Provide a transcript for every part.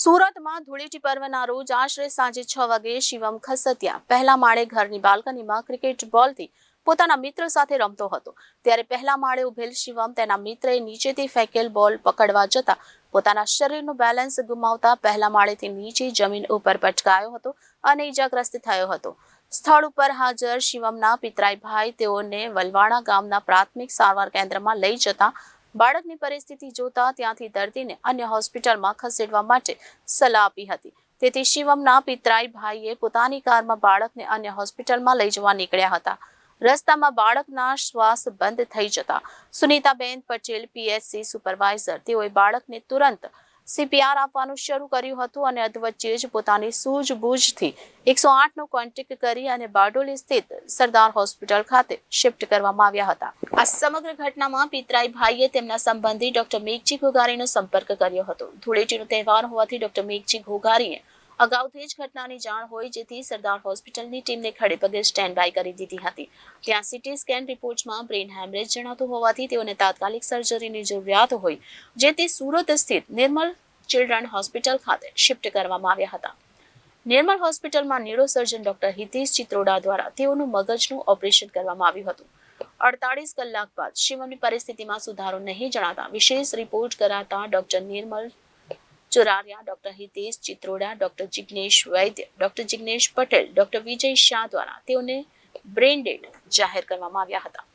સુરતમાં ધૂળેટી પર્વના રોજ આશરે સાંજે છ વાગે શિવમ ખસતિયા. પહેલા માળે ઘરની બાલ્કનીમાં ક્રિકેટ બોલથી પોતાના મિત્ર સાથે રમતો હતો. ત્યારે પહેલા માળે ઉભેલ શિવમ તેના મિત્રએ નીચેથી ફેંકેલ બોલ પકડવા જતા પોતાના શરીરનું બેલેન્સ ગુમાવતા પહેલા માળેથી નીચે જમીન ઉપર પટકાયો હતો અને ઈજાગ્રસ્ત થયો હતો. સ્થળ ઉપર હાજર શિવમના પિતરાઈ ભાઈ તેઓને વલવાણા ગામના પ્રાથમિક સારવાર કેન્દ્રમાં લઈ જતા બાળકની પરિસ્થિતિ જોતા ત્યાંથી દર્દીને અન્ય હોસ્પિટલમાં ખસેડવા માટે સલાહ આપી હતી. તેથી શિવમના પિતરાઈ ભાઈએ પોતાની કારમાં બાળકને અન્ય હોસ્પિટલમાં લઈ જવા નીકળ્યા હતા. રસ્તામાં બાળકના શ્વાસ બંધ થઈ જતા સુનીતાબેન પટેલ પીએચસી સુપરવાઇઝર, તેઓએ બાળકને તુરંત સીપીઆર આપવાનું શરૂ કર્યું હતું અને અધવચ્ચે જ પોતાની સૂઝબૂઝથી એકસો આઠનો કોન્ટેક્ટ કરી અને બારડોલી સ્થિત સરદાર હોસ્પિટલ ખાતે શિફ્ટ કરવામાં આવ્યા હતા. આ સમગ્ર ઘટનામાં પિતરાઈ ભાઈએ તેમના સંબંધી ડોક્ટર મેઘજી ઘોઘારીનો સંપર્ક કર્યો હતો. ધૂળેટીનો તહેવાર હોવાથી ડોક્ટર મેઘજી ઘોઘારીએ અગાઉથી જ ઘટનાની જાણ હોય જેથી સરદાર હોસ્પિટલની ટીમને ખડે પગે સ્ટેન્ડ બાય કરી દીધી હતી. ત્યાં સીટી સ્કેન રિપોર્ટમાં બ્રેઇન હેમરેજ જણાતું હોવાથી તેઓને તાત્કાલિક સર્જરીની જરૂરિયાત હોય, જેથી સુરત સ્થિત નિર્મલ ચિલ્ડ્રન હોસ્પિટલ ખાતે શિફ્ટ કરવામાં આવ્યા હતા. નિર્મલ હોસ્પિટલમાં ન્યુરોસર્જન ડોક્ટર હિતેશ ચિત્રોડા દ્વારા તેઓનું મગજનું ઓપરેશન કરવામાં આવ્યું હતું. અડતાળીસ કલાક બાદ શિવમની પરિસ્થિતિમાં સુધારો નહીં જણાતા વિશેષ રિપોર્ટ કરાતા doctor Nirmal Chorariya, doctor Hitesh Chitroda, doctor Jignesh Vaidya, doctor Jignesh Patel, doctor Vijay Shah દ્વારા તેઓને બ્રેઇનડેડ જાહેર કરવામાં આવ્યા હતા.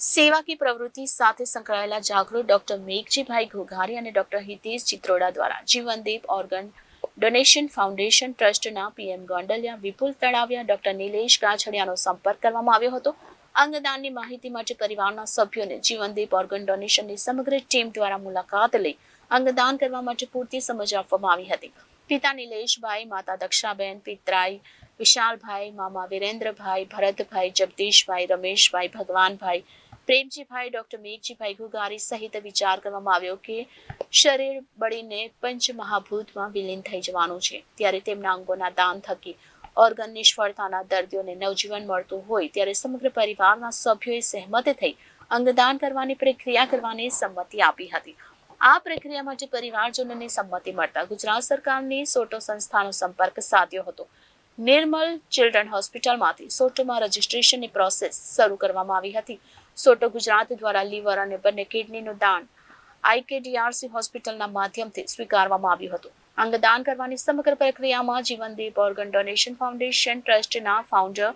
સેવાકી પ્રવૃત્તિ સાથે સંકળાયેલા જાગૃત ડોક્ટર મેઘજીભાઈ ઘોઘારી અને ડોક્ટર હિતેશ ચિત્રોડા દ્વારા જીવનદીપ ઓર્ગન ડોનેશન ફાઉન્ડેશન ટ્રસ્ટના પીએમ ગોંડલિયા, વિપુલ તળાવિયા, ડોક્ટર નિલેશ ગાછડિયાનો સંપર્ક કરવામાં આવ્યો હતો. અંગદાનની માહિતી માટે પરિવારના સભ્યોને જીવનદીપ ઓર્ગન ડોનેશનની સમગ્ર ટીમ દ્વારા મુલાકાત લઈ અંગદાન કરવા માટે પૂરતી સમજ આપવામાં આવી હતી. પિતા નિલેશભાઈ, માતા દક્ષાબેન, પિતરાઈ, વિશાલભાઈ, મામા વિરેન્દ્રભાઈ, ભરતભાઈ, જગદીશભાઈ, રમેશભાઈ, ભગવાનભાઈ, પ્રેમજીભાઈ, ડોક્ટર મેઘજીભાઈ ઘુગારી સહિત વિચાર કરવામાં આવ્યો કે શરીર બળીને પંચમહાભૂતમાં વિલીન થઈ જવાનું છે. ત્યારે તેમના અંગોના દાન થકી ઓર્ગન નિષ્ફળતાના દર્દીઓને નવજીવન મળતું હોય ત્યારે સમગ્ર પરિવારના સભ્યોએ સહેમત થઈ અંગદાન કરવાની પ્રક્રિયા કરવાની સંમતિ આપી હતી. આ પ્રક્રિયા માટે પરિવારજનોની સંમતિ મળતા ગુજરાત સરકારની સોટો સંસ્થાનો સંપર્ક સાધ્યો હતો. નિર્મલ ચિલ્ડ્રન હોસ્પિટલમાંથી સોટોમાં રજીસ્ટ્રેશનની પ્રોસેસ શરૂ કરવામાં આવી હતી. સોટો ગુજરાત દ્વારા લીવર અને બંને કિડનીનું દાન આઈકેડીઆરસી હોસ્પિટલના માધ્યમથી સ્વીકારવામાં આવ્યું હતું. અંગદાન કરવાની સમગ્ર પ્રક્રિયામાં જીવનદીપ ઓર્ગન ડોનેશન ફાઉન્ડેશન ટ્રસ્ટના founder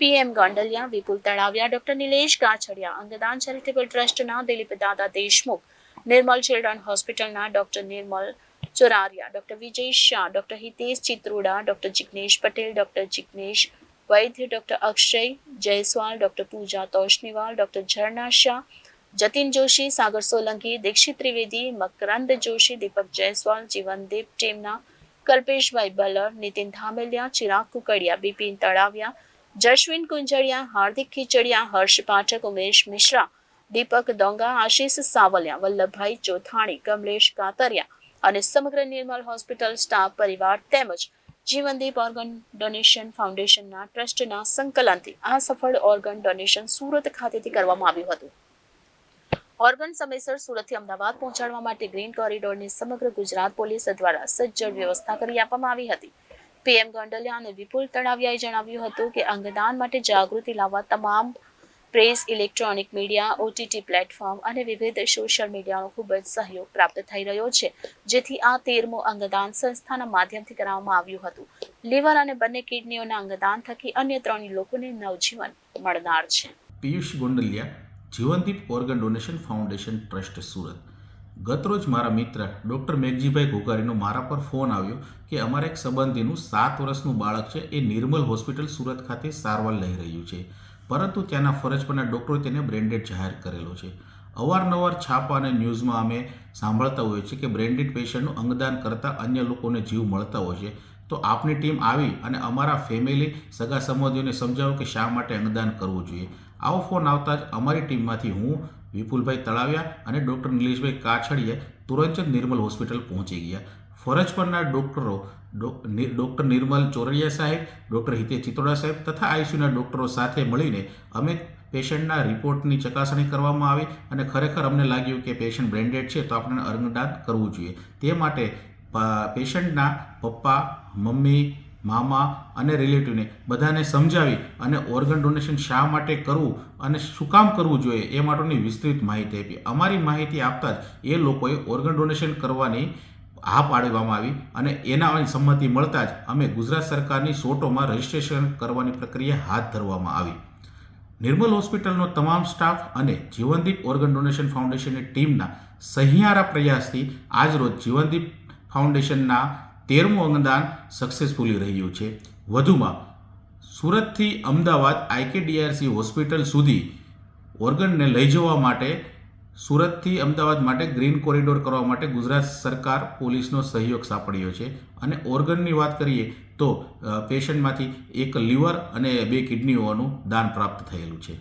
PM Gondaliya, Vipul Talaviya, doctor Nilesh Kachhadiya અંગદાન ચેરિટેબલ ટ્રસ્ટના દિલીપ દાદા દેશમુખ નિર્મલ ચિલ્ડ્રન હોસ્પિટલના doctor Nirmal Chorariya, doctor Vijay Shah, doctor Hitesh Chitroda, doctor Jignesh Patel, doctor Jignesh Vaidya, doctor Akshay Jaiswal, doctor Pooja Toshniwal doctor Zarna Shah, Jatin Joshi, Sagar Solanki, Dixit Trivedi, Makrand Joshi, Deepak Jaiswal, Jeevandeep ટીમના, કલ્પેશભાઈ બલર નીતિન ધામેલિયા, ચિરાગ કુકડિયા, બિપિન તળાવિયા, જશવિન કુંજળિયા હાર્દિક ખીચડિયા, હર્ષ પાઠક, ઉમેશ મિશ્રા દીપક, દોંગા, આશીષ, સાવલિયા, વલ્લભભાઈ ચોથાણી, કમલેશ કાતરિયા અને સમગ્ર નિર્મલ hospital staff પરિવાર તેમજ જીવનદીપ organ donation ફાઉન્ડેશનના ટ્રસ્ટના સંકલનથી આ સફળ ઓર્ગન ડોનેશન સુરત ખાતેથી કરવામાં આવ્યું હતું. ઓર્ગન સમયસર સુરતથી અમદાવાદ પહોંચાડવા માટે ગ્રીન કોરિડોરની સમગ્ર ગુજરાત પોલીસ દ્વારા સજ્જડ વ્યવસ્થા કરી આપવામાં આવી હતી. પીએમ ગોંડલિયા અને વિપુલ તળાવિયાએ જણાવ્યું હતું કે અંગદાન માટે જાગૃતિ લાવવા તમામ press, electronic media OTT platform અને વિવિધ સોશિયલ મીડિયાનો ખૂબ જ સહયોગ પ્રાપ્ત થઈ રહ્યો છે, જેથી આ તેરમું અંગદાન સંસ્થાના માધ્યમથી કરવામાં આવ્યું હતું. લીવર અને બંને કિડનીઓના અંગદાન થકી અન્ય ત્રણ લોકોને નવજીવન મળનાર છે. Piyush Gondaliya, Jeevandeep organ donation foundation trust, Surat. ગતરોજ મારા મિત્ર ડૉક્ટર મેઘજીભાઈ ઘોઘારીનો મારા પર ફોન આવ્યો કે અમારા એક સંબંધીનું સાત વર્ષનું બાળક છે, એ નિર્મલ હોસ્પિટલ સુરત ખાતે સારવાર લઈ રહ્યું છે. પરંતુ ત્યાંના ફરજ પરના ડૉક્ટરો તેને બ્રેન્ડેડ જાહેર કરેલો છે. અવારનવાર છાપા અને ન્યૂઝમાં અમે સાંભળતા હોઈએ છીએ કે બ્રેન્ડેડ પેશન્ટનું અંગદાન કરતાં અન્ય લોકોને જીવ મળતા હોય છે. તો આપની ટીમ આવી અને અમારા ફેમિલી સગા સંબંધીઓને સમજાવો કે શા માટે અંગદાન કરવું જોઈએ. આવો ફોન આવતા જ અમારી ટીમમાંથી હું, વિપુલભાઈ તળાવ્યા અને ડૉક્ટર નિલેશભાઈ કાછડિયા તુરંત જ નિર્મલ હોસ્પિટલ પહોંચી ગયા. ફરજ પરના ડૉક્ટરો ડૉક્ટર નિર્મલ ચોરડિયા સાહેબ, ડૉક્ટર હિતે ચિતોડા સાહેબ તથા આઈસીયુના ડૉક્ટરો સાથે મળીને અમે પેશન્ટના રિપોર્ટની ચકાસણી કરવામાં આવી અને ખરેખર અમને લાગ્યું કે પેશન્ટ બ્રેન્ડેડ છે તો આપણે અર્ગદાન કરવું જોઈએ. તે માટે પેશન્ટના પપ્પા, મમ્મી, મામા અને રિલેટિવને બધાને સમજાવી અને ઓર્ગન ડોનેશન શા માટે કરવું અને શું કામ કરવું જોઈએ એ માટેની વિસ્તૃત માહિતી આપી. અમારી માહિતી આપતા જ એ લોકોએ ઓર્ગન ડોનેશન કરવાની હા પાડવામાં આવી અને એના સંમતિ મળતા જ અમે ગુજરાત સરકારની સોટોમાં રજીસ્ટ્રેશન કરવાની પ્રક્રિયા હાથ ધરવામાં આવી. નિર્મલ હોસ્પિટલનો તમામ સ્ટાફ અને જીવનદીપ ઓર્ગન ડોનેશન ફાઉન્ડેશનની ટીમના સહિયારા પ્રયાસથી આજરોજ જીવનદીપ ફાઉન્ડેશનના તેરમું અંગદાન સક્સેસફુલી રહ્યું છે. વધુમાં, સુરતથી અમદાવાદ આઈકેડીઆરસી હોસ્પિટલ સુધી ઓર્ગનને લઈ જવા માટે સુરતથી અમદાવાદ માટે ગ્રીન કોરિડોર કરવા માટે ગુજરાત સરકાર પોલીસનો સહયોગ સાંપડ્યો છે. અને ઓર્ગનની વાત કરીએ તો પેશન્ટમાંથી એક લીવર અને બે કિડનીઓનું દાન પ્રાપ્ત થયેલું છે.